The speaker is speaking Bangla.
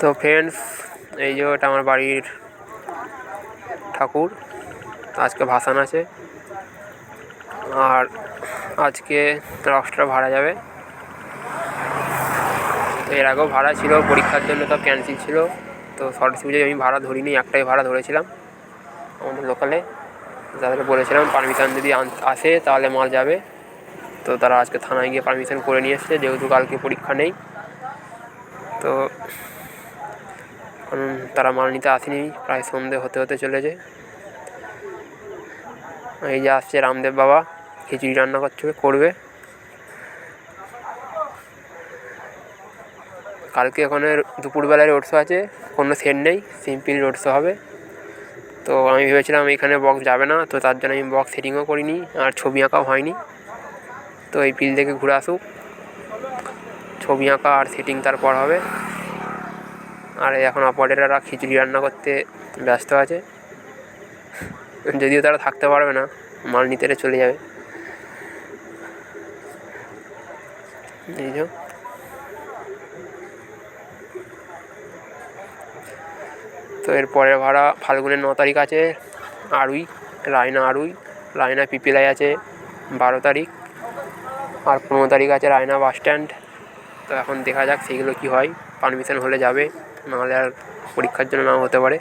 তো ফ্রেন্ডস এই যে ওটা আমার বাড়ির ঠাকুর, আজকে ভাসান আছে। আর আজকে রক্সটা ভাড়া যাবে। তো এর আগেও ভাড়া ছিল, পরীক্ষার জন্য সব ক্যান্সেল ছিল। তো সরস্বতী পুজোয় আমি ভাড়া ধরিনি, একটাই ভাড়া ধরেছিলাম আমাদের লোকালে তাদেরকে বলেছিলাম পারমিশন যদি আসে তাহলে মাল যাবে। তো তারা আজকে থানায় গিয়ে পারমিশন করে নিয়ে এসছে, যেহেতু কালকে পরীক্ষা নেই। তো তারা মাল নিতে আসেনি, প্রায় সন্ধে হতে হতে চলেছে। এই যে আসছে রামদেব বাবা, খিচুড়ি রান্না করছে, করবে। কালকে ওখানে দুপুরবেলায় রোড শো আছে, কোনো সেট নেই সিম্পল রোড শো হবে। তো আমি ভেবেছিলাম এখানে বক্স যাবে না, তো তার জন্য আমি বক্স সেটিংও করিনি, আর ছবি আঁকাও হয়নি। তো এই পিল থেকে ঘুরে আসুক। ছবি আঁকা আর সেটিং তারপর হবে। আর এখন অপারেটাররা খিচুড়ি রান্না করতে ব্যস্ত আছে। যদিও তারা থাকতে পারবে না, মাল নিতে চলে যাবে। তো এর পরের ভাড়া ফাল্গুনের ন তারিখ আছে আড়ুই রায়না আড়ুই রায়না পিপিলাই আছে বারো তারিখ, আর পনেরো তারিখ আছে রায়না বাস স্ট্যান্ড। তো এখন দেখা যাক সেগুলো কী হয়, পারমিশন হলে যাবে। নাহলে আর পরীক্ষার জন্য নাও হতে পারে।